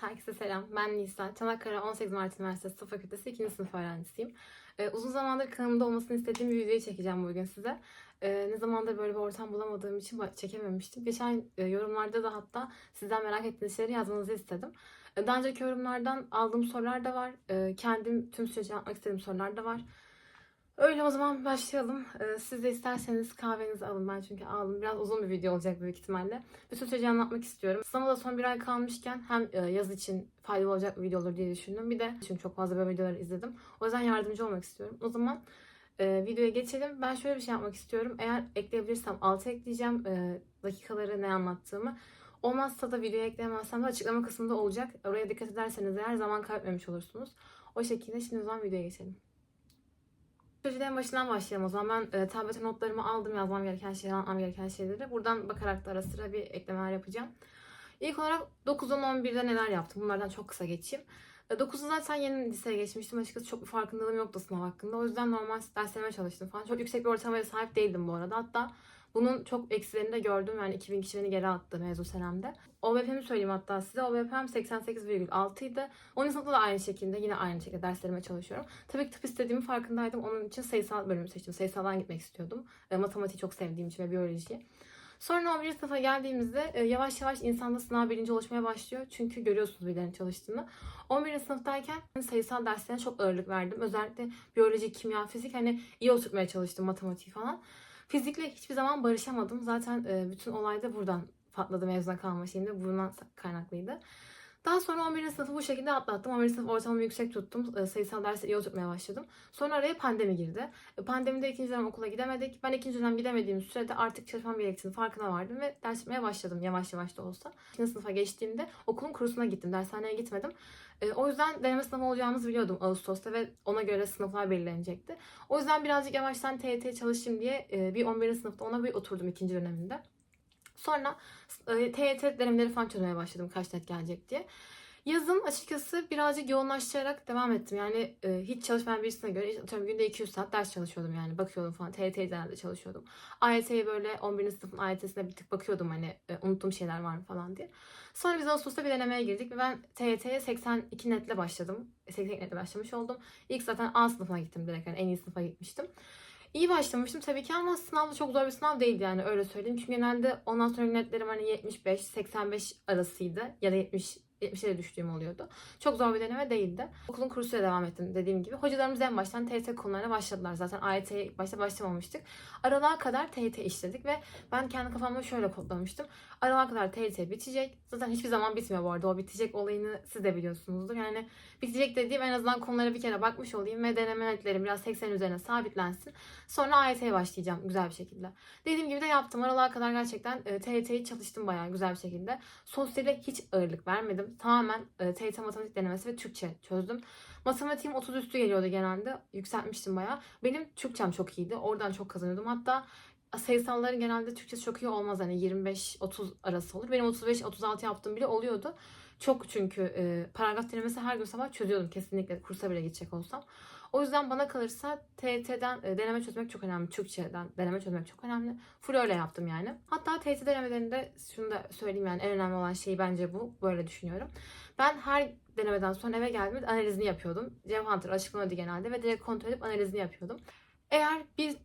herkese selam. Ben Nisa. Çanakkale 18 Mart Üniversitesi Tıp Fakültesi 2. sınıf öğrencisiyim. Ee, uzun zamandır kanalımda olmasını istediğim bir videoyu çekeceğim bugün size. Ee, ne zamandır böyle bir ortam bulamadığım için çekememiştim. Geçen e, yorumlarda da hatta sizden merak ettiğiniz şeyleri yazmanızı istedim. Ee, daha önceki yorumlardan aldığım sorular da var. Ee, kendim tüm süreci yapmak istediğim sorular da var. Öyle o zaman başlayalım. Ee, siz de isterseniz kahvenizi alın. Ben çünkü aldım. Biraz uzun bir video olacak büyük ihtimalle. Bütün süreci anlatmak istiyorum. Sınava son bir ay kalmışken hem e, yaz için faydalı olacak bir video olur diye düşündüm. Bir de çünkü çok fazla böyle videoları izledim. O yüzden yardımcı olmak istiyorum. O zaman e, videoya geçelim. Ben şöyle bir şey yapmak istiyorum. Eğer ekleyebilirsem alta ekleyeceğim e, dakikaları ne anlattığımı. Olmazsa da videoya ekleyemezsem de açıklama kısmında olacak. Oraya dikkat ederseniz eğer zaman kaybetmemiş olursunuz. O şekilde şimdi o zaman videoya geçelim. Süreci en başından başlayalım o zaman. Ben e, tablete notlarımı aldım yazmam gereken şeyleri, anlatmam gereken şeyleri. Buradan bakarak da ara sıra bir eklemeler yapacağım. İlk olarak 9'dan 11'de neler yaptım? Bunlardan çok kısa geçeyim. E, 9'da zaten yeni liseye geçmiştim. Açıkçası çok bir farkındalığım yoktu sınav hakkında. O yüzden normal derslerime çalıştım falan. Çok yüksek bir ortalamaya sahip değildim bu arada. Hatta bunun çok eksilerini de gördüm. Yani 2000 kişi beni geri attı mezun senemde. OBP'mi söyleyeyim hatta size. OBP'm 88,6 idi. 10. sınıfta da aynı şekilde yine aynı şekilde derslerime çalışıyorum. Tabii ki tıp istediğimi farkındaydım. Onun için sayısal bölümü seçtim. Sayısaldan gitmek istiyordum. E, matematiği çok sevdiğim için ve biyolojiyi. Sonra 11. sınıfa geldiğimizde e, yavaş yavaş insanda sınav bilinci oluşmaya başlıyor. Çünkü görüyorsunuz birilerinin çalıştığını. 11. sınıftayken sayısal derslerine çok ağırlık verdim. Özellikle biyoloji, kimya, fizik hani iyi oturtmaya çalıştım matematiği falan. Fizikle hiçbir zaman barışamadım. Zaten e, bütün olay da buradan patladı mezuna kalma şeyimde. Bundan kaynaklıydı. Daha sonra 11. sınıfı bu şekilde atlattım. 11. sınıf ortalamamı yüksek tuttum. E, Sayısal dersi iyi oturtmaya başladım. Sonra araya pandemi girdi. E, Pandemide ikinci dönem okula gidemedik. Ben ikinci dönem gidemediğim sürede artık çalışmam gerektiğini farkına vardım ve ders yapmaya başladım yavaş yavaş da olsa. İkinci sınıfa geçtiğimde okulun kursuna gittim. Dershaneye gitmedim. E, O yüzden deneme sınavı olacağımızı biliyordum Ağustos'ta ve ona göre sınıflar belirlenecekti. O yüzden birazcık yavaştan TYT çalışayım diye e, bir 11. sınıfta ona bir oturdum ikinci döneminde. Sonra e, TYT denemeleri falan çözmeye başladım kaç net gelecek diye. Yazın açıkçası birazcık yoğunlaştırarak devam ettim. Yani e, hiç çalışmayan birisine göre atıyorum günde 200 saat ders çalışıyordum yani. Bakıyordum falan. TYT'yi genelde çalışıyordum. AYT'ye böyle 11. sınıfın AYT'sine bir tık bakıyordum hani e, unuttuğum şeyler var mı falan diye. Sonra biz Ağustos'ta bir denemeye girdik ve ben TYT'ye 82 netle başladım. 82 netle başlamış oldum. İlk zaten A sınıfına gittim direkt yani en iyi sınıfa gitmiştim. İyi başlamıştım tabii ki ama sınav da çok zor bir sınav değildi yani öyle söyleyeyim. Çünkü genelde ondan sonra netlerim hani 75-85 arasıydı ya da 70 70'e de düştüğüm oluyordu. Çok zor bir deneme değildi. Okulun kursuyla devam ettim dediğim gibi. Hocalarımız en baştan TYT konularına başladılar. Zaten AYT'ye ilk başta başlamamıştık. Aralığa kadar TYT işledik ve ben kendi kafamda şöyle kodlamıştım. Aralığa kadar TYT bitecek. Zaten hiçbir zaman bitmiyor bu arada. O bitecek olayını siz de biliyorsunuzdur. Yani bitecek dediğim en azından konulara bir kere bakmış olayım ve deneme netlerim biraz 80 üzerine sabitlensin. Sonra AYT'ye başlayacağım güzel bir şekilde. Dediğim gibi de yaptım. Aralığa kadar gerçekten e, TYT'yi çalıştım bayağı güzel bir şekilde. Sosyale hiç ağırlık vermedim. Tamamen e, TYT matematik denemesi ve Türkçe çözdüm. Matematiğim 30 üstü geliyordu genelde. Yükseltmiştim bayağı. Benim Türkçem çok iyiydi. Oradan çok kazanıyordum. Hatta sayısalların genelde Türkçesi çok iyi olmaz. Hani 25-30 arası olur. Benim 35-36 yaptığım bile oluyordu. Çok çünkü e, paragraf denemesi her gün sabah çözüyordum kesinlikle kursa bile gidecek olsam. O yüzden bana kalırsa TYT'den e, deneme çözmek çok önemli. Türkçeden deneme çözmek çok önemli. Full öyle yaptım yani. Hatta TYT denemelerinde şunu da söyleyeyim yani en önemli olan şey bence bu. Böyle düşünüyorum. Ben her denemeden sonra eve geldiğimde analizini yapıyordum. Cevap Hunter genelde ve direkt kontrol edip analizini yapıyordum. Eğer bir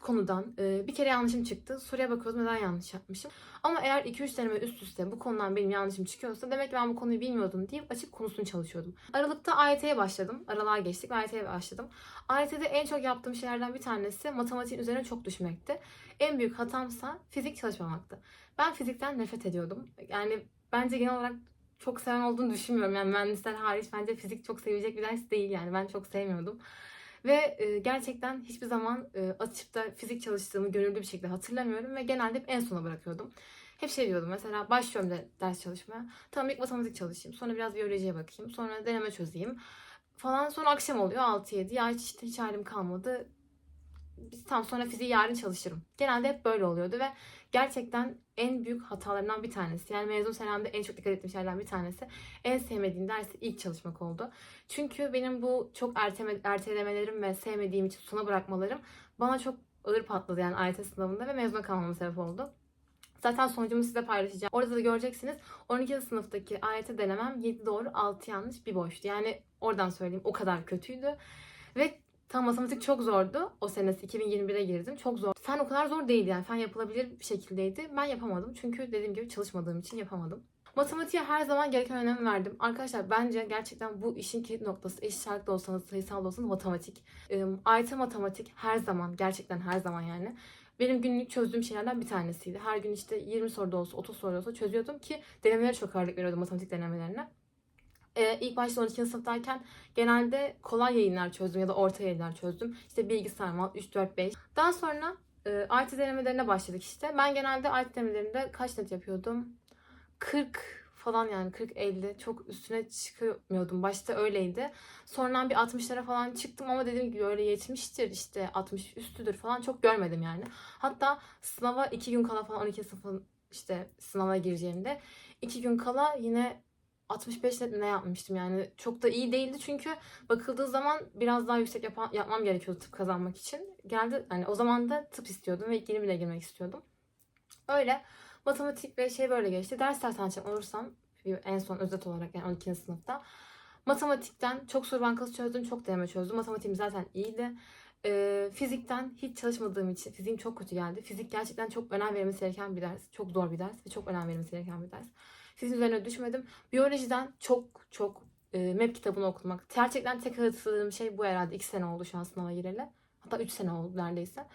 konudan e, bir kere yanlışım çıktı. Soruya bakıyordum neden yanlış yapmışım. Ama eğer 2-3 deneme üst üste bu konudan benim yanlışım çıkıyorsa demek ki ben bu konuyu bilmiyordum deyip açıp konusunu çalışıyordum. Aralıkta AYT'ye başladım. Aralığa geçtik ve AYT'ye başladım. AYT'de en çok yaptığım şeylerden bir tanesi matematiğin üzerine çok düşmekti. En büyük hatamsa fizik çalışmamaktı. Ben fizikten nefret ediyordum. Yani bence genel olarak çok seven olduğunu düşünmüyorum. Yani mühendisler hariç bence fizik çok sevecek bir ders değil yani. Ben çok sevmiyordum. Ve e, gerçekten hiçbir zaman e, açıp da fizik çalıştığımı gönüllü bir şekilde hatırlamıyorum ve genelde hep en sona bırakıyordum. Hep şey diyordum mesela başlıyorum da ders çalışmaya. Tamam ilk matematik çalışayım. Sonra biraz biyolojiye bakayım. Sonra deneme çözeyim. Falan sonra akşam oluyor 6-7. Ya hiç, işte hiç halim kalmadı. Biz tam sonra fiziği yarın çalışırım. Genelde hep böyle oluyordu ve gerçekten en büyük hatalarımdan bir tanesi. Yani mezun senemde en çok dikkat ettiğim şeylerden bir tanesi. En sevmediğim dersi ilk çalışmak oldu. Çünkü benim bu çok erteme, ertelemelerim ve sevmediğim için sona bırakmalarım bana çok ağır patladı yani AYT sınavında ve mezuna kalmama sebep oldu. Zaten sonucumu size paylaşacağım. Orada da göreceksiniz. 12. sınıftaki AYT denemem 7 doğru 6 yanlış bir boştu. Yani oradan söyleyeyim o kadar kötüydü. Ve tam matematik çok zordu. O senesi 2021'e girdim. Çok zor. Fen o kadar zor değildi yani. Fen yapılabilir bir şekildeydi. Ben yapamadım. Çünkü dediğim gibi çalışmadığım için yapamadım. Matematiğe her zaman gereken önem verdim. Arkadaşlar bence gerçekten bu işin kilit noktası eşit şartlı olsanız, sayısal da olsanız matematik. Ee, AYT matematik her zaman, gerçekten her zaman yani. Benim günlük çözdüğüm şeylerden bir tanesiydi. Her gün işte 20 soruda olsa, 30 soruda olsa çözüyordum ki denemelere çok ağırlık veriyordum matematik denemelerine. Ee, ilk başta 12. sınıftayken genelde kolay yayınlar çözdüm ya da orta yayınlar çözdüm. İşte bilgisayar, mat, 3, 4, 5. Daha sonra e, IT denemelerine başladık işte. Ben genelde IT denemelerinde kaç net yapıyordum? 40 falan yani 40-50 çok üstüne çıkamıyordum. Başta öyleydi. Sonradan bir 60'lara falan çıktım ama dediğim gibi öyle 70'tir işte 60 üstüdür falan çok görmedim yani. Hatta sınava 2 gün kala falan 12 sınıfın işte sınava gireceğimde 2 gün kala yine 65 net ne yapmıştım yani çok da iyi değildi çünkü bakıldığı zaman biraz daha yüksek yapan, yapmam gerekiyordu tıp kazanmak için. Geldi hani o zaman da tıp istiyordum ve yeni bile girmek istiyordum. Öyle matematik ve şey böyle geçti. Ders ders anlatacak olursam en son özet olarak yani 12. sınıfta matematikten çok soru bankası çözdüm, çok deneme çözdüm. Matematiğim zaten iyiydi. Ee, fizikten hiç çalışmadığım için fiziğim çok kötü geldi. Fizik gerçekten çok önem verilmesi gereken bir ders. Çok zor bir ders ve çok önem verilmesi gereken bir ders. Fizik üzerine düşmedim. Biyolojiden çok çok e, MEP kitabını okumak. Gerçekten tek hatırladığım şey bu herhalde. 2 sene oldu şu an sınava gireli. Hatta 3 sene oldu neredeyse.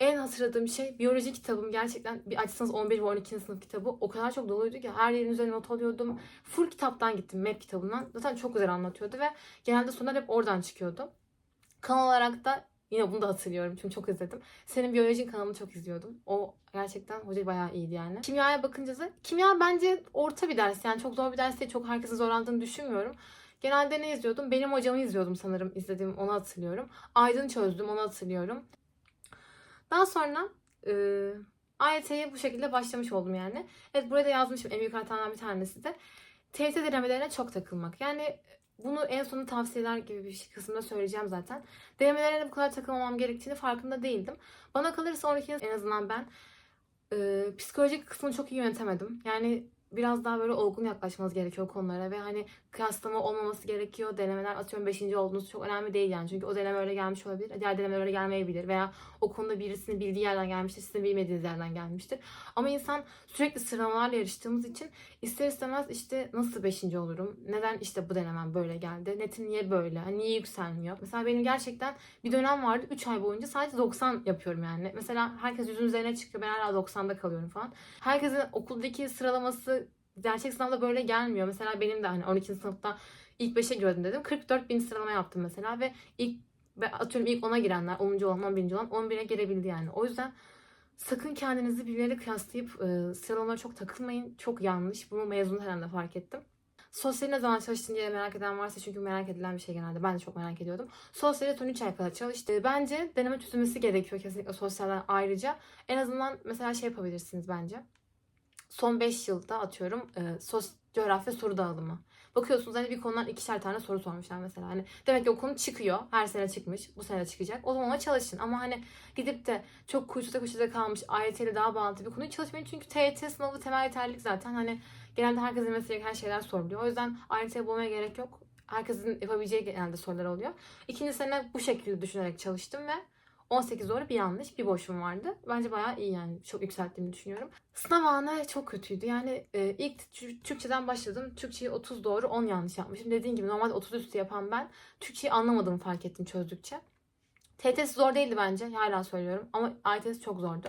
En hatırladığım şey biyoloji kitabım gerçekten bir açsanız 11 ve 12. sınıf kitabı o kadar çok doluydu ki her yerin üzerine not alıyordum. Full kitaptan gittim MEP kitabından. Zaten çok güzel anlatıyordu ve genelde sorular hep oradan çıkıyordu. Kanal olarak da yine bunu da hatırlıyorum çünkü çok izledim. Senin biyoloji kanalını çok izliyordum. O gerçekten hoca bayağı iyiydi yani. Kimyaya bakınca da kimya bence orta bir ders yani çok zor bir ders değil. Çok herkesin zorlandığını düşünmüyorum. Genelde ne izliyordum? Benim hocamı izliyordum sanırım izlediğim onu hatırlıyorum. Aydın çözdüm onu hatırlıyorum. Daha sonra e, AYT'ye bu şekilde başlamış oldum yani. Evet burada yazmışım en büyük hatalardan bir tanesi de TYT denemelerine çok takılmak. Yani bunu en sonu tavsiyeler gibi bir kısımda söyleyeceğim zaten. Denemelerine bu kadar takılmamam gerektiğini farkında değildim. Bana kalırsa 12 en azından ben e, psikolojik kısmını çok iyi yönetemedim. Yani biraz daha böyle olgun yaklaşmanız gerekiyor konulara ve hani kıyaslama olmaması gerekiyor. Denemeler atıyorum 5. olduğunuz çok önemli değil yani. Çünkü o deneme öyle gelmiş olabilir. Diğer deneme öyle gelmeyebilir. Veya o konuda birisinin bildiği yerden gelmiştir. Sizin bilmediğiniz yerden gelmiştir. Ama insan sürekli sıralamalarla yarıştığımız için ister istemez işte nasıl 5. olurum? Neden işte bu denemem böyle geldi? Netim niye böyle? Hani niye yükselmiyor? Mesela benim gerçekten bir dönem vardı 3 ay boyunca sadece 90 yapıyorum yani. Mesela herkes yüzün üzerine çıkıyor. Ben hala 90'da kalıyorum falan. Herkesin okuldaki sıralaması gerçek sınavda böyle gelmiyor. Mesela benim de hani 12. sınıfta ilk 5'e giriyordum dedim. 44 bin sıralama yaptım mesela ve ilk ve atıyorum ilk 10'a girenler 10. olan 11. olan 11'e girebildi yani. O yüzden sakın kendinizi birileriyle kıyaslayıp e, sıralamalara çok takılmayın. Çok yanlış. Bunu mezun dönemde fark ettim. Sosyal ne zaman çalıştın diye merak eden varsa çünkü merak edilen bir şey genelde. Ben de çok merak ediyordum. Sosyalde son 3 ay kadar çalıştı. Bence deneme çözülmesi gerekiyor kesinlikle sosyalden ayrıca. En azından mesela şey yapabilirsiniz bence son 5 yılda atıyorum e, sos, coğrafya soru dağılımı. Bakıyorsunuz hani bir konudan ikişer tane soru sormuşlar mesela. Hani demek ki o konu çıkıyor. Her sene çıkmış. Bu sene çıkacak. O zaman ona çalışın. Ama hani gidip de çok kuytuda köşede kalmış AYT ile daha bağlantılı bir konuyu çalışmayın. Çünkü TYT sınavı temel yeterlilik zaten. Hani genelde herkesin bilmesi gereken şeyler soruluyor. O yüzden AYT'ye bulmaya gerek yok. Herkesin yapabileceği genelde sorular oluyor. İkinci sene bu şekilde düşünerek çalıştım ve 18 doğru bir yanlış bir boşum vardı. Bence bayağı iyi yani çok yükselttiğimi düşünüyorum. Sınav anı çok kötüydü. Yani e, ilk Türkçeden başladım. Türkçeyi 30 doğru 10 yanlış yapmışım. Dediğim gibi normalde 30 üstü yapan ben Türkçeyi anlamadığımı fark ettim çözdükçe. TTS zor değildi bence. Hala söylüyorum. Ama ITS çok zordu.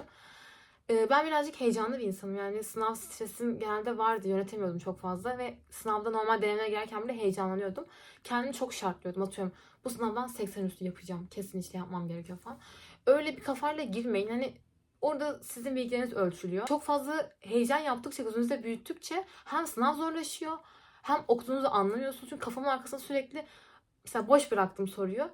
E, ben birazcık heyecanlı bir insanım. Yani sınav stresim genelde vardı. Yönetemiyordum çok fazla ve sınavda normal denemeye girerken bile heyecanlanıyordum. Kendimi çok şartlıyordum. Atıyorum bu sınavdan 80 üstü yapacağım. Kesin işte yapmam gerekiyor falan. Öyle bir kafayla girmeyin. Hani orada sizin bilgileriniz ölçülüyor. Çok fazla heyecan yaptıkça, gözünüzde büyüttükçe hem sınav zorlaşıyor hem okuduğunuzu anlamıyorsunuz. Çünkü kafamın arkasında sürekli mesela boş bıraktım soruyu.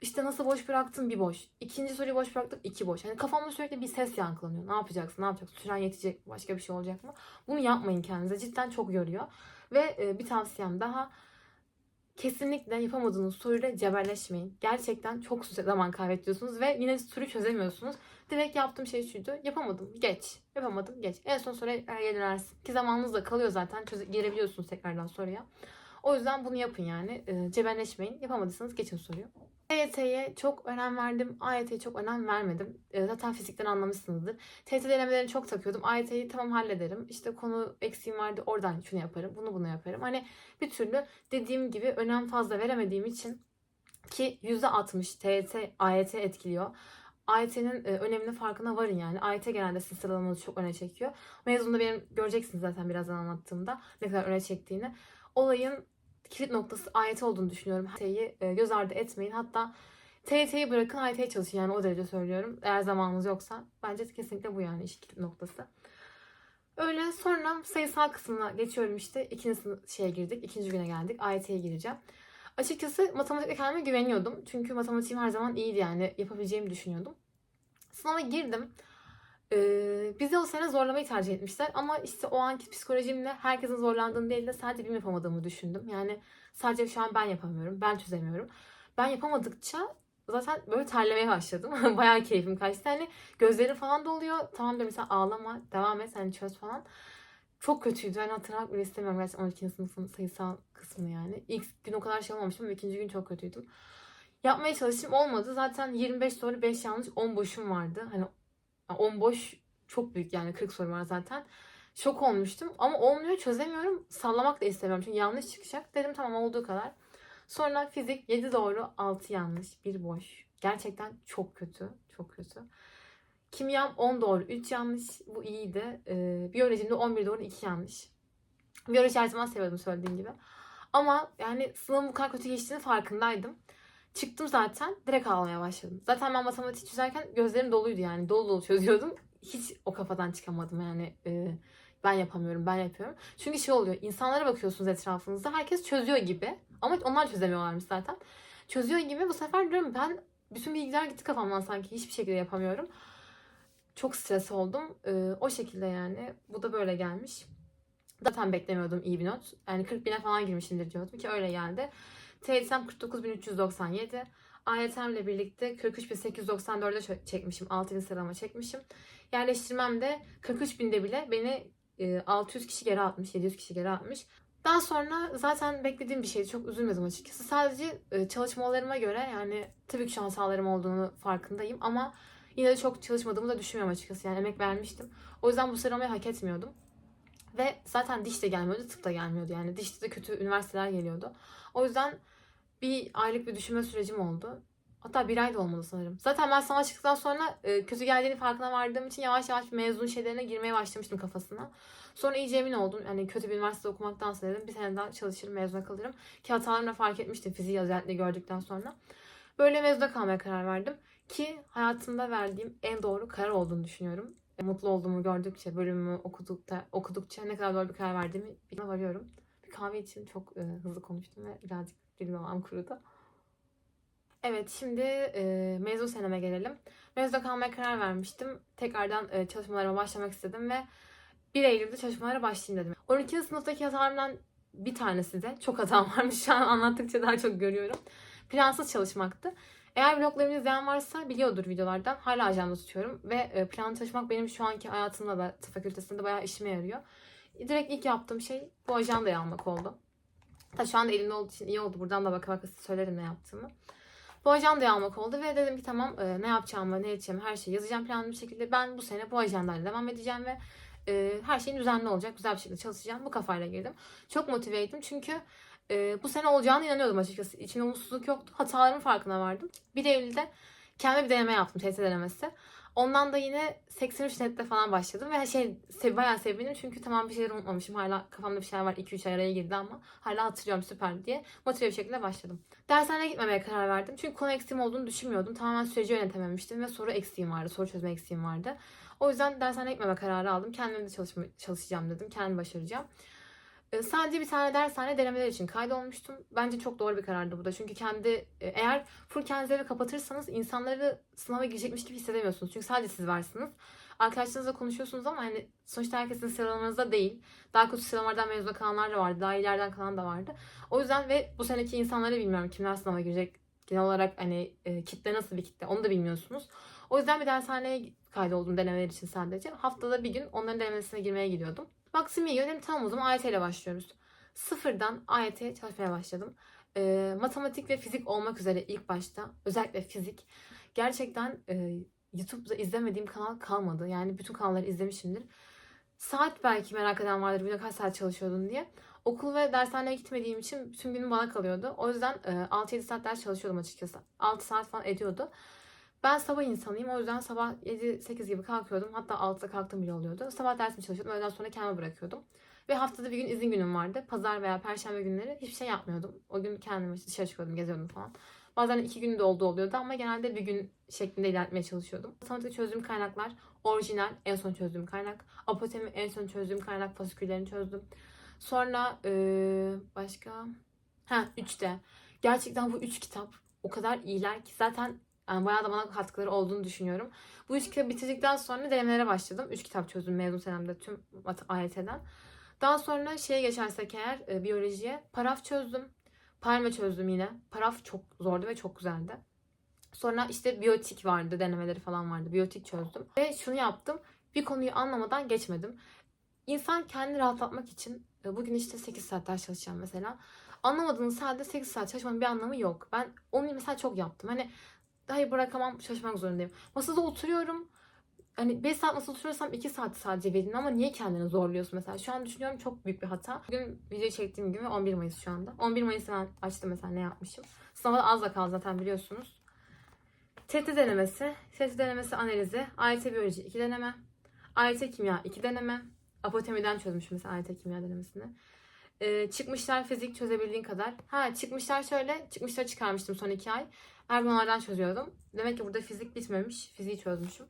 İşte nasıl boş bıraktım bir boş. İkinci soruyu boş bıraktım iki boş. Yani kafamda sürekli bir ses yankılanıyor. Ne yapacaksın? Ne yapacaksın? Süren yetecek mi? Başka bir şey olacak mı? Bunu yapmayın kendinize. Cidden çok yoruyor. Ve bir tavsiyem daha kesinlikle yapamadığınız soruyla cebelleşmeyin. Gerçekten çok zaman kaybediyorsunuz ve yine soruyu çözemiyorsunuz. Direkt yaptığım şey şuydu. Yapamadım. Geç. Yapamadım. Geç. En son soruya er dönersin. Ki zamanınız da kalıyor zaten. Çöze girebiliyorsunuz tekrardan soruya. O yüzden bunu yapın yani. E, cebelleşmeyin. Yapamadıysanız geçin soruyu. TYT'ye çok önem verdim. AYT'ye çok önem vermedim. E, zaten fizikten anlamışsınızdır. TYT denemelerini çok takıyordum. AYT'yi tamam hallederim. İşte konu eksiğim vardı oradan şunu yaparım. Bunu bunu yaparım. Hani bir türlü dediğim gibi önem fazla veremediğim için ki %60 TYT, AYT etkiliyor. AYT'nin e, önemli farkına varın yani. AYT genelde sizin sıralamanızı çok öne çekiyor. Mezunda benim göreceksiniz zaten birazdan anlattığımda ne kadar öne çektiğini. Olayın kilit noktası AYT olduğunu düşünüyorum. TYT'yi e, göz ardı etmeyin. Hatta TYT'yi bırakın AYT'ye çalışın yani o derece söylüyorum. Eğer zamanınız yoksa. Bence kesinlikle bu yani iş kilit noktası. Öyle sonra sayısal kısmına geçiyorum işte. İkinci şeye girdik. ikinci güne geldik. AYT'ye gireceğim. Açıkçası matematikte kendime güveniyordum. Çünkü matematiğim her zaman iyiydi yani. Yapabileceğimi düşünüyordum. Sınava girdim. Ee, bizi o sene zorlamayı tercih etmişler. Ama işte o anki psikolojimle herkesin zorlandığını değil de sadece benim yapamadığımı düşündüm. Yani sadece şu an ben yapamıyorum. Ben çözemiyorum. Ben yapamadıkça zaten böyle terlemeye başladım. Bayağı keyfim kaçtı. Hani gözlerim falan doluyor. Tamam da mesela ağlama, devam et, hani çöz falan. Çok kötüydü. Ben hatırlamak bile istemiyorum gerçekten 12. sınıfın sayısal kısmını yani. İlk gün o kadar şey olmamıştım ama ikinci gün çok kötüydüm. Yapmaya çalıştım olmadı. Zaten 25 soru 5 yanlış 10 boşum vardı. Hani 10 boş çok büyük yani 40 soru var zaten. Şok olmuştum ama olmuyor çözemiyorum. Sallamak da istemiyorum çünkü yanlış çıkacak. Dedim tamam olduğu kadar. Sonra fizik 7 doğru 6 yanlış 1 boş. Gerçekten çok kötü. Çok kötü. Kimyam 10 doğru 3 yanlış. Bu iyiydi. Ee, biyolojimde 11 doğru 2 yanlış. Biyoloji her zaman seviyordum söylediğim gibi. Ama yani sınavın bu kadar kötü geçtiğini farkındaydım. Çıktım zaten direkt ağlamaya başladım. Zaten ben matematik çözerken gözlerim doluydu yani. Dolu dolu çözüyordum. Hiç o kafadan çıkamadım yani. E, ben yapamıyorum, ben yapıyorum. Çünkü şey oluyor. insanlara bakıyorsunuz etrafınızda. Herkes çözüyor gibi. Ama onlar çözemiyorlarmış zaten. Çözüyor gibi bu sefer diyorum ben bütün bilgiler gitti kafamdan sanki. Hiçbir şekilde yapamıyorum. Çok stres oldum. E, o şekilde yani. Bu da böyle gelmiş. Zaten beklemiyordum iyi bir not. Yani 40 bine falan girmişimdir diyordum ki öyle geldi. TYT'm 49.397. AYT'm ile birlikte 43.894'e çekmişim. 6. sıralama çekmişim. Yerleştirmem de 43.000'de bile beni 600 kişi geri atmış, 700 kişi geri atmış. Daha sonra zaten beklediğim bir şeydi. Çok üzülmedim açıkçası. Sadece çalışmalarıma göre yani tabii ki şu an hatalarım olduğunu farkındayım ama yine de çok çalışmadığımı da düşünmüyorum açıkçası. Yani emek vermiştim. O yüzden bu sıralamayı hak etmiyordum. Ve zaten diş de gelmiyordu, tıp da gelmiyordu. Yani dişte de kötü üniversiteler geliyordu. O yüzden bir aylık bir düşünme sürecim oldu. Hatta bir ay da olmalı sanırım. Zaten ben sınava çıktıktan sonra e, kötü geldiğini farkına vardığım için yavaş yavaş mezun şeylerine girmeye başlamıştım kafasına. Sonra iyice emin oldum. Yani kötü bir üniversite okumaktansa dedim bir sene daha çalışırım, mezuna kalırım. Ki hatalarımı da fark etmiştim fiziği özellikle gördükten sonra. Böyle mezuna kalmaya karar verdim. Ki hayatımda verdiğim en doğru karar olduğunu düşünüyorum. E, mutlu olduğumu gördükçe, bölümümü okudukça, okudukça ne kadar doğru bir karar verdiğimi bilme varıyorum. Bir kahve için çok e, hızlı konuştum ve birazcık ağam kurudu. Evet şimdi e, mezun seneme gelelim. Mezuna kalmaya karar vermiştim. Tekrardan e, çalışmalarıma başlamak istedim ve 1 Eylül'de çalışmalara başlayayım dedim. 12. sınıftaki hatalarımdan bir tanesi de çok hatam varmış. Şu an anlattıkça daha çok görüyorum. Plansız çalışmaktı. Eğer vloglarımı izleyen varsa biliyordur videolardan. Hala ajanda tutuyorum. Ve e, planlı çalışmak benim şu anki hayatımda da fakültesinde de bayağı işime yarıyor. Direkt ilk yaptığım şey bu ajandayı almak oldu. Tabii şu anda elimde olduğu için iyi oldu. Buradan da baka baka söylerim ne yaptığımı. Bu ajandayı almak oldu ve dedim ki tamam e, ne yapacağımı, ne edeceğimi her şeyi yazacağım planlı bir şekilde. Ben bu sene bu ajandayla devam edeceğim ve e, her şeyin düzenli olacak. Güzel bir şekilde çalışacağım. Bu kafayla girdim. Çok motiveydim çünkü e, bu sene olacağını inanıyordum açıkçası. İçimde umutsuzluk yoktu. Hatalarımın farkına vardım. 1 Eylül'de kendime bir deneme yaptım. TET denemesi. Ondan da yine 83 nette falan başladım ve şey bayağı sevindim çünkü tamam bir şeyler unutmamışım. Hala kafamda bir şeyler var 2-3 ay araya girdi ama hala hatırlıyorum süper diye motive bir şekilde başladım. Dershaneye gitmemeye karar verdim. Çünkü konu eksiğim olduğunu düşünmüyordum. Tamamen süreci yönetememiştim ve soru eksiğim vardı. Soru çözme eksiğim vardı. O yüzden dershaneye gitmeme kararı aldım. Kendim de çalışma, çalışacağım dedim. Kendim başaracağım. Ee, sadece bir tane dershane denemeler için kaydolmuştum. Bence çok doğru bir karardı bu da. Çünkü kendi e, eğer full kendinizi eve kapatırsanız insanları sınava girecekmiş gibi hissedemiyorsunuz. Çünkü sadece siz varsınız. arkadaşlarınızla konuşuyorsunuz ama hani sonuçta herkesin sıralamanızda değil. Daha kötü sıralamalardan mezun kalanlar da vardı. Daha ileriden kalan da vardı. O yüzden ve bu seneki insanları bilmiyorum kimler sınava girecek. Genel olarak hani e, kitle nasıl bir kitle onu da bilmiyorsunuz. O yüzden bir dershaneye kaydoldum denemeler için sadece. Haftada bir gün onların denemesine girmeye gidiyordum. Baktım iyi dedim tamam o zaman AYT ile başlıyoruz. Sıfırdan AYT'ye çalışmaya başladım. E, matematik ve fizik olmak üzere ilk başta özellikle fizik gerçekten e, YouTube'da izlemediğim kanal kalmadı. Yani bütün kanalları izlemişimdir. Saat belki merak eden vardır. Bir kaç saat çalışıyordun diye. Okul ve dershaneye gitmediğim için bütün günüm bana kalıyordu. O yüzden e, 6-7 saat ders çalışıyordum açıkçası. 6 saat falan ediyordu. Ben sabah insanıyım. O yüzden sabah 7-8 gibi kalkıyordum. Hatta 6'da kalktım bile oluyordu. Sabah dersimi çalışıyordum. Öğleden sonra kendime bırakıyordum. Ve haftada bir gün izin günüm vardı. Pazar veya perşembe günleri hiçbir şey yapmıyordum. O gün kendime dışarı çıkıyordum, geziyordum falan. Bazen iki gün de olduğu oluyordu ama genelde bir gün şeklinde ilerletmeye çalışıyordum. Matematik çözdüğüm kaynaklar orijinal en son çözdüğüm kaynak. Apotemi en son çözdüğüm kaynak fasiküllerini çözdüm. Sonra eee, başka ha 3'te. Gerçekten bu üç kitap o kadar iyiler ki zaten yani bayağı da bana katkıları olduğunu düşünüyorum. Bu üç kitabı bitirdikten sonra denemelere başladım. Üç kitap çözdüm mezun senemde tüm AYT'den. Daha sonra şeye geçersek eğer e, biyolojiye paraf çözdüm. Palme çözdüm yine. Paraf çok zordu ve çok güzeldi. Sonra işte biyotik vardı, denemeleri falan vardı. Biyotik çözdüm. Ve şunu yaptım. Bir konuyu anlamadan geçmedim. İnsan kendini rahatlatmak için e, bugün işte 8 saat ders çalışacağım mesela. Anlamadığınız halde 8 saat çalışmanın bir anlamı yok. Ben onu mesela çok yaptım. Hani hayır bırakamam çalışmak zorundayım. Masada oturuyorum. Hani 5 saat masada oturuyorsam 2 saat sadece verin ama niye kendini zorluyorsun mesela? Şu an düşünüyorum çok büyük bir hata. Bugün video çektiğim ve 11 Mayıs şu anda. 11 Mayıs'ı ben açtım mesela ne yapmışım. Sınava az da kaldı zaten biliyorsunuz. TET denemesi, TET denemesi analizi, AYT biyoloji 2 deneme, AYT kimya 2 deneme, apotemiden çözmüşüm mesela AYT kimya denemesini. Ee, çıkmışlar fizik çözebildiğin kadar. Ha çıkmışlar şöyle, çıkmışlar çıkarmıştım son 2 ay. Her gün onlardan çözüyordum. Demek ki burada fizik bitmemiş, fiziği çözmüşüm.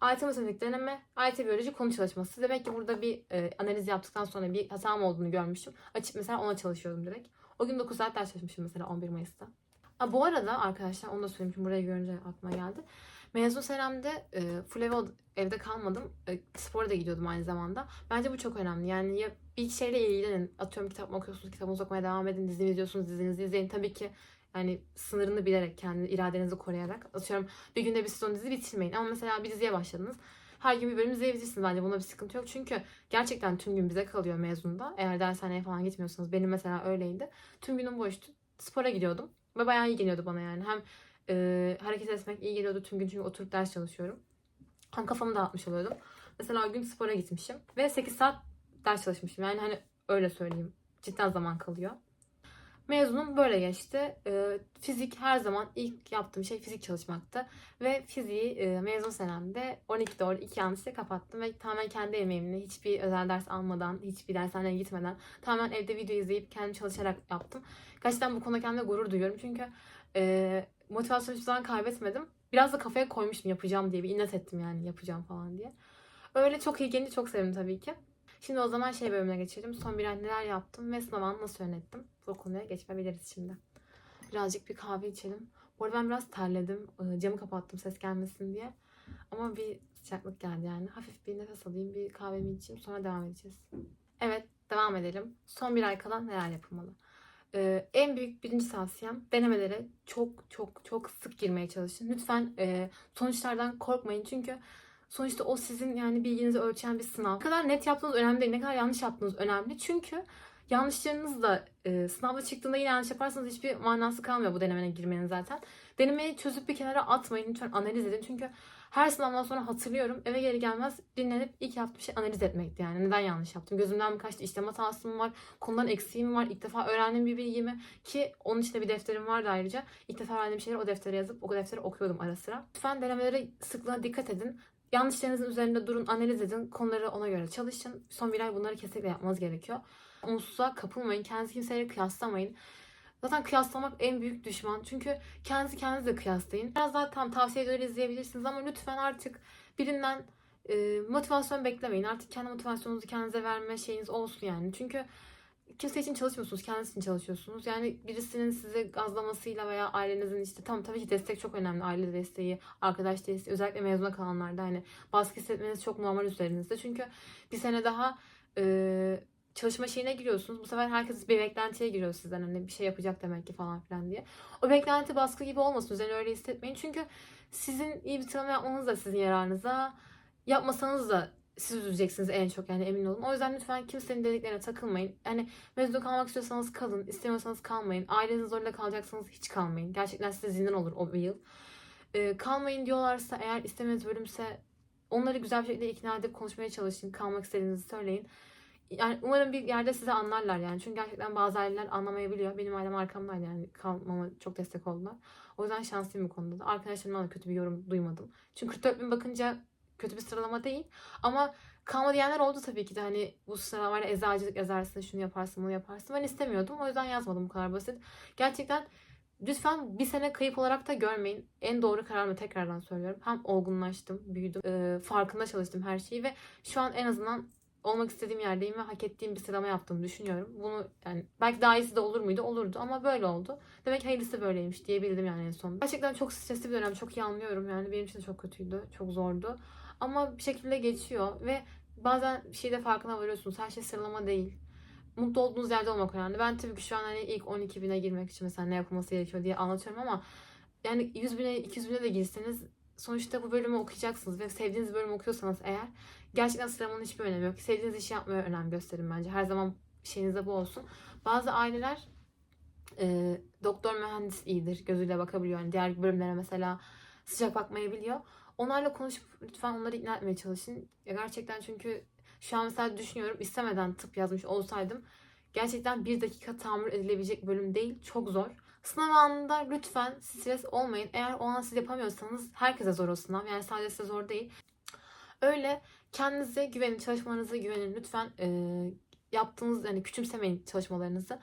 AYT matematik deneme, AYT biyoloji konu çalışması. Demek ki burada bir e, analiz yaptıktan sonra bir hatam olduğunu görmüşüm. Açıp mesela ona çalışıyordum direkt. O gün 9 saat ders çalışmışım mesela 11 Mayıs'ta. Ha, bu arada arkadaşlar onu da söyleyeyim çünkü burayı görünce aklıma geldi. Mezun senemde e, full evde kalmadım. E, spora da gidiyordum aynı zamanda. Bence bu çok önemli. Yani ya bir şeyle ilgilenin. Atıyorum kitap mı okuyorsunuz, kitabınızı okumaya devam edin. Dizi izliyorsunuz, dizinizi izleyin. Tabii ki yani sınırını bilerek, kendi iradenizi koruyarak. Atıyorum bir günde bir sezon dizi bitirmeyin. Ama mesela bir diziye başladınız. Her gün bir bölüm izleyebilirsiniz bence. Bunda bir sıkıntı yok. Çünkü gerçekten tüm gün bize kalıyor mezunda. Eğer dershaneye falan gitmiyorsanız. Benim mesela öyleydi. Tüm günüm boştu. Spora gidiyordum. Ve bayağı iyi geliyordu bana yani. Hem e, hareket etmek iyi geliyordu tüm gün çünkü oturup ders çalışıyorum. Hem kafamı dağıtmış oluyordum. Mesela o gün spora gitmişim. Ve 8 saat ders çalışmışım. Yani hani öyle söyleyeyim. Cidden zaman kalıyor. Mezunum böyle geçti. E, fizik her zaman ilk yaptığım şey fizik çalışmaktı. Ve fiziği e, mezun senemde 12 doğru 2 yanlışla kapattım. Ve tamamen kendi emeğimle hiçbir özel ders almadan, hiçbir dershaneye gitmeden tamamen evde video izleyip kendim çalışarak yaptım. Gerçekten bu konuda kendime gurur duyuyorum. Çünkü e, motivasyonu hiçbir zaman kaybetmedim. Biraz da kafaya koymuştum yapacağım diye. Bir inat ettim yani yapacağım falan diye. Öyle çok iyi gelince çok sevindim tabii ki. Şimdi o zaman şey bölümüne geçelim. Son bir ay neler yaptım ve sınavını nasıl yönettim? Bu konuya geçebiliriz şimdi. Birazcık bir kahve içelim. Bu arada ben biraz terledim. Ee, Camı kapattım ses gelmesin diye. Ama bir sıcaklık geldi yani. Hafif bir nefes alayım, bir kahvemi içeyim sonra devam edeceğiz. Evet, devam edelim. Son bir ay kala neler yapılmalı? Ee, en büyük birinci tavsiyem denemelere çok çok çok sık girmeye çalışın. Lütfen e, sonuçlardan korkmayın çünkü sonuçta o sizin yani bilginizi ölçen bir sınav. Ne kadar net yaptığınız önemli değil, ne kadar yanlış yaptığınız önemli. Çünkü yanlışlarınız da e, sınavda çıktığında yine yanlış yaparsanız hiçbir manası kalmıyor bu denemeye girmenin zaten. Denemeyi çözüp bir kenara atmayın lütfen analiz edin çünkü her sınavdan sonra hatırlıyorum eve geri gelmez dinlenip ilk yaptığım şey analiz etmekti yani. Neden yanlış yaptım? Gözümden mi kaçtı? İşlem hatası mı var? Konudan eksiğim var? İlk defa öğrendiğim bir bilgi mi ki onun içinde bir defterim vardı ayrıca. İlk defa öğrendiğim şeyleri o deftere yazıp o defteri okuyordum ara sıra. Lütfen denemelere sıklığına dikkat edin. Yanlışlarınızın üzerinde durun analiz edin. Konuları ona göre çalışın. Son bir ay bunları kesinlikle yapmanız gerekiyor. Umutsuzluğa kapılmayın. Kendinizi kimseyle kıyaslamayın Zaten kıyaslamak en büyük düşman. Çünkü kendinizi kendinizle kıyaslayın. Biraz daha tam tavsiye videoları izleyebilirsiniz ama lütfen artık birinden e, motivasyon beklemeyin. Artık kendi motivasyonunuzu kendinize verme şeyiniz olsun yani. Çünkü kimse için çalışmıyorsunuz. Kendiniz için çalışıyorsunuz. Yani birisinin sizi gazlamasıyla veya ailenizin işte tam tabii ki destek çok önemli. Aile desteği, arkadaş desteği. Özellikle mezuna kalanlarda hani baskı hissetmeniz çok normal üzerinizde. Çünkü bir sene daha e, çalışma şeyine giriyorsunuz. Bu sefer herkes bir beklentiye giriyor sizden. Hani bir şey yapacak demek ki falan filan diye. O beklenti baskı gibi olmasın. Üzerine öyle hissetmeyin. Çünkü sizin iyi bir sıralama yapmanız da sizin yararınıza. Yapmasanız da siz üzüleceksiniz en çok yani emin olun. O yüzden lütfen kimsenin dediklerine takılmayın. Yani mezun kalmak istiyorsanız kalın, istemiyorsanız kalmayın. Ailenizin zorunda kalacaksanız hiç kalmayın. Gerçekten size zindan olur o bir yıl. Ee, kalmayın diyorlarsa eğer istemediğiniz bölümse onları güzel bir şekilde ikna edip konuşmaya çalışın. Kalmak istediğinizi söyleyin. Yani umarım bir yerde size anlarlar yani. Çünkü gerçekten bazı aileler anlamayabiliyor. Benim ailem arkamdaydı yani kalmama çok destek oldular. O yüzden şanslıyım bu konuda da. Arkadaşlarımdan da kötü bir yorum duymadım. Çünkü 44 bin bakınca kötü bir sıralama değil. Ama kalma diyenler oldu tabii ki de hani bu sıralamayla eczacılık yazarsın, şunu yaparsın, bunu yaparsın. Ben istemiyordum. O yüzden yazmadım bu kadar basit. Gerçekten lütfen bir sene kayıp olarak da görmeyin. En doğru kararımı tekrardan söylüyorum. Hem olgunlaştım, büyüdüm, farkında çalıştım her şeyi ve şu an en azından olmak istediğim yerdeyim ve hak ettiğim bir sıralama yaptığımı düşünüyorum. Bunu yani belki daha iyisi de olur muydu? Olurdu ama böyle oldu. Demek ki hayırlısı böyleymiş diyebildim yani en son. Gerçekten çok stresli bir dönem. Çok iyi anlıyorum yani. Benim için de çok kötüydü. Çok zordu. Ama bir şekilde geçiyor ve bazen bir şeyde farkına varıyorsunuz. Her şey sıralama değil. Mutlu olduğunuz yerde olmak önemli. Ben tabii ki şu an hani ilk 12 bine girmek için mesela ne yapılması gerekiyor diye anlatıyorum ama yani 100 bine 200 bine de girseniz sonuçta bu bölümü okuyacaksınız ve sevdiğiniz bölümü okuyorsanız eğer gerçekten sıralamanın hiçbir önemi yok. Sevdiğiniz işi yapmaya önem gösterin bence. Her zaman şeyinizde bu olsun. Bazı aileler e, doktor mühendis iyidir. Gözüyle bakabiliyor. Yani diğer bölümlere mesela sıcak bakmayabiliyor. Onlarla konuşup lütfen onları ikna etmeye çalışın. Ya gerçekten çünkü şu an mesela düşünüyorum istemeden tıp yazmış olsaydım gerçekten bir dakika tahammül edilebilecek bölüm değil. Çok zor. Sınav anında lütfen stres olmayın. Eğer o an siz yapamıyorsanız herkese zor o sınav. Yani sadece size zor değil. Öyle kendinize güvenin, çalışmanıza güvenin. Lütfen e, yaptığınız yani küçümsemeyin çalışmalarınızı.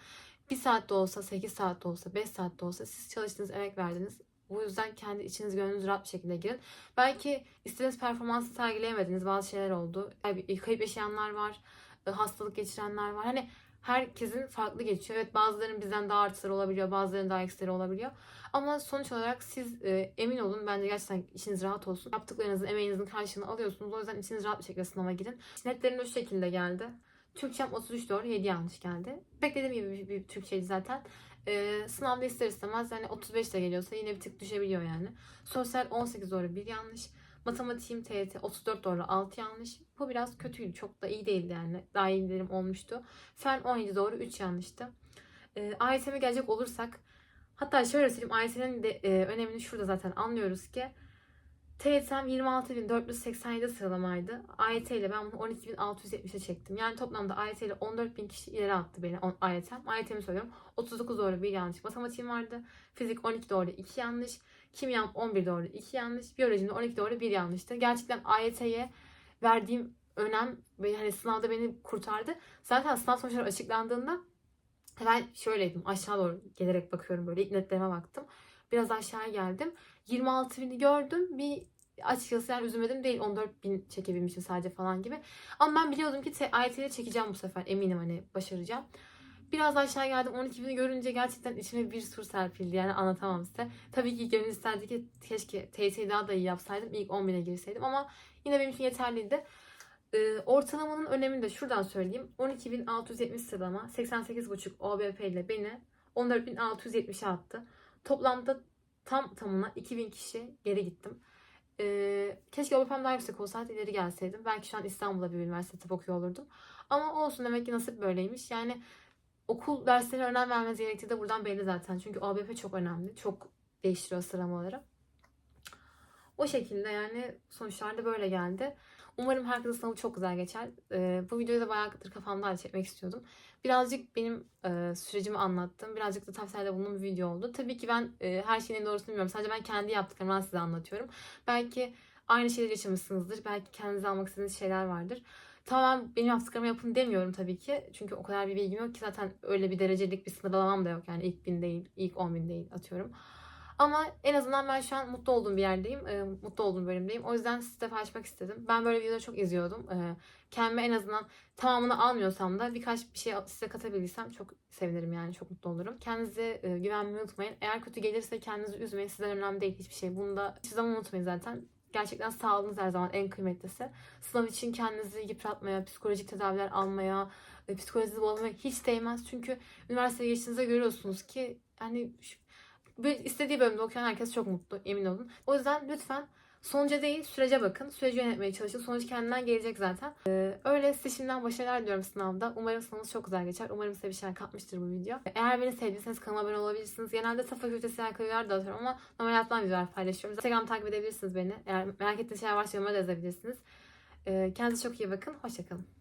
Bir saat de olsa, 8 saat de olsa, 5 saat de olsa siz çalıştınız, emek verdiniz. Bu yüzden kendi içiniz gönlünüz rahat bir şekilde girin. Belki istediğiniz performansı sergileyemediniz. Bazı şeyler oldu. Yani kayıp yaşayanlar var. Hastalık geçirenler var. Hani herkesin farklı geçiyor. Evet bazılarının bizden daha artıları olabiliyor. Bazılarının daha eksileri olabiliyor. Ama sonuç olarak siz e, emin olun. Bence gerçekten işiniz rahat olsun. Yaptıklarınızın, emeğinizin karşılığını alıyorsunuz. O yüzden içiniz rahat bir şekilde sınava girin. Netlerin o şekilde geldi. Türkçem 33 doğru 7 yanlış geldi. Beklediğim gibi bir, bir Türkçeydi zaten. Ee, sınavda ister istemez yani 35 de geliyorsa yine bir tık düşebiliyor yani. Sosyal 18 doğru 1 yanlış. Matematiğim TYT 34 doğru 6 yanlış. Bu biraz kötüydü. Çok da iyi değildi yani. Daha iyilerim olmuştu. Fen 17 doğru 3 yanlıştı. Ee, AYT'me gelecek olursak hatta şöyle söyleyeyim AYT'nin de e, önemini şurada zaten anlıyoruz ki TYT'm 26.487 sıralamaydı. AYT ile ben bunu 12.670'e çektim. Yani toplamda AYT ile 14.000 kişi ileri attı beni AYT'm. AYT'mi söylüyorum. 39 doğru 1 yanlış. Matematiğim vardı. Fizik 12 doğru 2 yanlış. Kimyam 11 doğru 2 yanlış. Biyolojimde 12 doğru 1 yanlıştı. Gerçekten AYT'ye verdiğim önem ve hani sınavda beni kurtardı. Zaten sınav sonuçları açıklandığında ben şöyleydim. Aşağı doğru gelerek bakıyorum böyle. ilk netlerime baktım. Biraz aşağıya geldim. 26 bini gördüm. Bir açıkçası yani üzülmedim değil 14 bin çekebilmişim sadece falan gibi. Ama ben biliyordum ki AYT'yi çekeceğim bu sefer eminim hani başaracağım. Biraz aşağı geldim 12 bini görünce gerçekten içime bir sur serpildi yani anlatamam size. Tabii ki gönül isterdi ki keşke TYT'yi daha da iyi yapsaydım ilk 10 bine girseydim ama yine benim için yeterliydi. Ee, ortalamanın önemini de şuradan söyleyeyim. 12.670 sıralama 88.5 OBP ile beni 14.670'e attı. Toplamda tam tamına 2000 kişi geri gittim. Ee, keşke OBP'm daha yüksek olsaydı ileri gelseydim. Belki şu an İstanbul'da bir üniversitede okuyor olurdum. Ama olsun demek ki nasip böyleymiş. Yani okul derslerine önem vermeniz gerektiği de buradan belli zaten. Çünkü OBP çok önemli. Çok değiştiriyor sıralamaları. O şekilde yani sonuçlarda böyle geldi. Umarım herkesin sınavı çok güzel geçer. Ee, bu videoyu da bayağıdır kafamda çekmek istiyordum. Birazcık benim e, sürecimi anlattım. Birazcık da tavsiyede bulunduğum bir video oldu. Tabii ki ben e, her şeyin en doğrusunu bilmiyorum. Sadece ben kendi yaptıklarımdan size anlatıyorum. Belki aynı şeyleri yaşamışsınızdır. Belki kendinize almak istediğiniz şeyler vardır. Tamam benim yaptıklarımı yapın demiyorum tabii ki. Çünkü o kadar bir bilgim yok ki zaten öyle bir derecelik bir sıralamam da yok. Yani ilk bin değil, ilk on bin değil atıyorum. Ama en azından ben şu an mutlu olduğum bir yerdeyim. e, mutlu olduğum bölümdeyim. O yüzden size paylaşmak istedim. Ben böyle videoları çok izliyordum. E, kendime en azından tamamını almıyorsam da birkaç bir şey size katabildiysem çok sevinirim yani. Çok mutlu olurum. Kendinize e, güvenmeyi unutmayın. Eğer kötü gelirse kendinizi üzmeyin. Sizden önemli değil hiçbir şey. Bunu da hiçbir zaman unutmayın zaten. Gerçekten sağlığınız her zaman en kıymetlisi. Sınav için kendinizi yıpratmaya, psikolojik tedaviler almaya, e, psikolojinizi bozmaya hiç değmez. Çünkü üniversiteye geçtiğinizde görüyorsunuz ki böyle istediği bölümde okuyan herkes çok mutlu emin olun. O yüzden lütfen sonuca değil sürece bakın. Süreci yönetmeye çalışın. Sonuç kendinden gelecek zaten. Ee, öyle size şimdiden başarılar diliyorum sınavda. Umarım sınavınız çok güzel geçer. Umarım size bir şeyler katmıştır bu video. Eğer beni sevdiyseniz kanalıma abone olabilirsiniz. Genelde tıp fakültesi alakalı videolar da atıyorum ama normal hayattan videolar paylaşıyorum. Instagram takip edebilirsiniz beni. Eğer merak ettiğiniz şeyler varsa yorumlara da yazabilirsiniz. Ee, kendinize çok iyi bakın. Hoşçakalın.